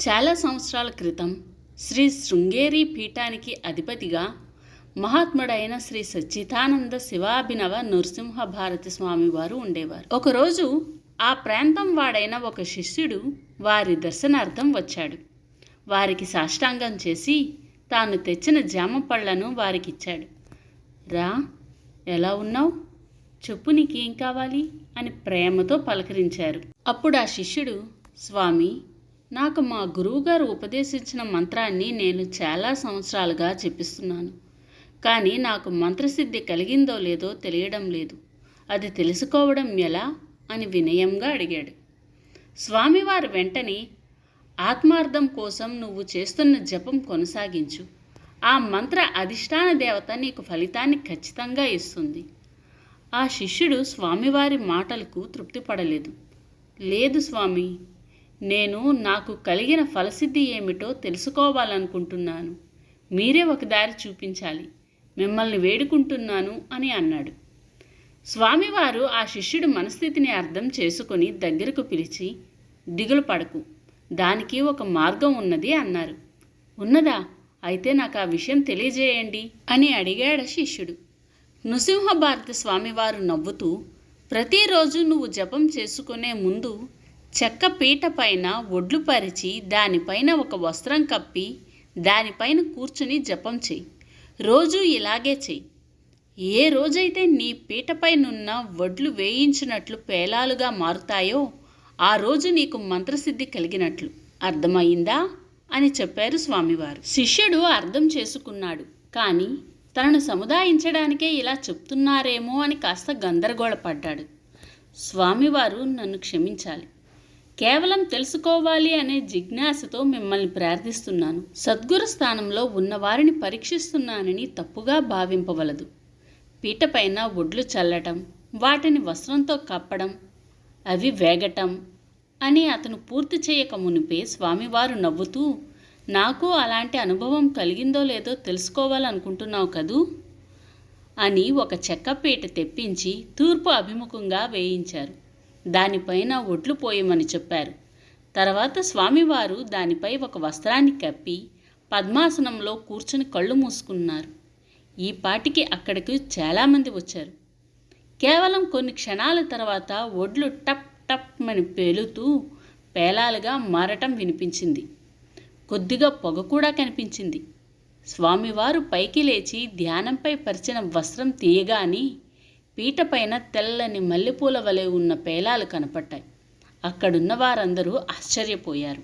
చాలా సంవత్సరాల క్రితం శ్రీ శృంగేరి పీఠానికి అధిపతిగా మహాత్ముడైన శ్రీ సచ్చిదానంద శివాభినవ నరసింహ భారతి స్వామి వారు ఉండేవారు. ఒకరోజు ఆ ప్రాంతం వాడైన ఒక శిష్యుడు వారి దర్శనార్థం వచ్చాడు. వారికి సాష్టాంగం చేసి తాను తెచ్చిన జామ పళ్ళను వారికిచ్చాడు. రా ఎలా ఉన్నావు? చెప్పు నీకేం కావాలి? అని ప్రేమతో పలకరించారు. అప్పుడు ఆ శిష్యుడు స్వామి నాకు మా గురువుగారు ఉపదేశించిన మంత్రాన్ని నేను చాలా సంవత్సరాలుగా చెప్పిస్తున్నాను. కానీ నాకు మంత్రసిద్ధి కలిగిందో లేదో తెలియడం లేదు. అది తెలుసుకోవడం ఎలా? అని వినయంగా అడిగాడు. స్వామివారు వెంటనే ఆత్మార్థం కోసం నువ్వు చేస్తున్న జపం కొనసాగించు. ఆ మంత్ర అధిష్టాన దేవత నీకు ఫలితాన్ని ఖచ్చితంగా ఇస్తుంది. ఆ శిష్యుడు స్వామివారి మాటలకు తృప్తిపడలేదు. లేదు స్వామి నేను నాకు కలిగిన ఫలసిద్ధి ఏమిటో తెలుసుకోవాలనుకుంటున్నాను. మీరే ఒక దారి చూపించాలి. మిమ్మల్ని వేడుకుంటున్నాను అని అన్నాడు. స్వామివారు ఆ శిష్యుడి మనస్థితిని అర్థం చేసుకుని దగ్గరకు పిలిచి దిగులు పడకు. దానికి ఒక మార్గం ఉన్నది అన్నారు. ఉన్నదా? అయితే నాకు ఆ విషయం తెలియజేయండి అని అడిగాడు శిష్యుడు. నృసింహభారత స్వామివారు నవ్వుతూ ప్రతిరోజు నువ్వు జపం చేసుకునే ముందు చెక్క పీట పైన ఒడ్లు పరిచి దానిపైన ఒక వస్త్రం కప్పి దానిపైన కూర్చుని జపం చెయ్యి. రోజు ఇలాగే చెయ్యి. ఏ రోజైతే నీ పీటపైనున్న వడ్లు వేయించినట్లు పేలాలుగా మారుతాయో ఆ రోజు నీకు మంత్రసిద్ధి కలిగినట్లు. అర్థమైందా అని చెప్పారు స్వామివారు. శిష్యుడు అర్థం చేసుకున్నాడు. కానీ తనను సముదాయించడానికే ఇలా చెప్తున్నారేమో అని కాస్త గందరగోళపడ్డాడు. స్వామివారు నన్ను క్షమించాలి. కేవలం తెలుసుకోవాలి అనే జిజ్ఞాసతో మిమ్మల్ని ప్రార్థిస్తున్నాను. సద్గురు స్థానంలో ఉన్నవారిని పరీక్షిస్తున్నానని తప్పుగా భావింపవలదు. పీటపైన ఒడ్లు చల్లటం వాటిని వస్త్రంతో కప్పడం అవి వేగటం అని అతను పూర్తి చేయక మునిపే స్వామివారు నవ్వుతూ నాకు అలాంటి అనుభవం కలిగిందో లేదో తెలుసుకోవాలనుకుంటున్నావు కదూ అని ఒక చెక్కపీట తెప్పించి తూర్పు అభిముఖంగా వేయించారు. దానిపైన ఒడ్లు పోయమని చెప్పారు. తర్వాత స్వామివారు దానిపై ఒక వస్త్రాన్ని కప్పి పద్మాసనంలో కూర్చుని కళ్ళు మూసుకున్నారు. ఈ పాటికి అక్కడికి చాలామంది వచ్చారు. కేవలం కొన్ని క్షణాల తర్వాత ఒడ్లు టప్ టప్ అని పేలుతూ పేలాలుగా మారటం వినిపించింది. కొద్దిగా పొగ కూడా కనిపించింది. స్వామివారు పైకి లేచి ధ్యానంపై పరిచిన వస్త్రం తీయగాని పీటపైన తెల్లని మల్లెపూల వలె ఉన్న పేలాలు కనపడ్డాయి. అక్కడున్న వారందరూ ఆశ్చర్యపోయారు.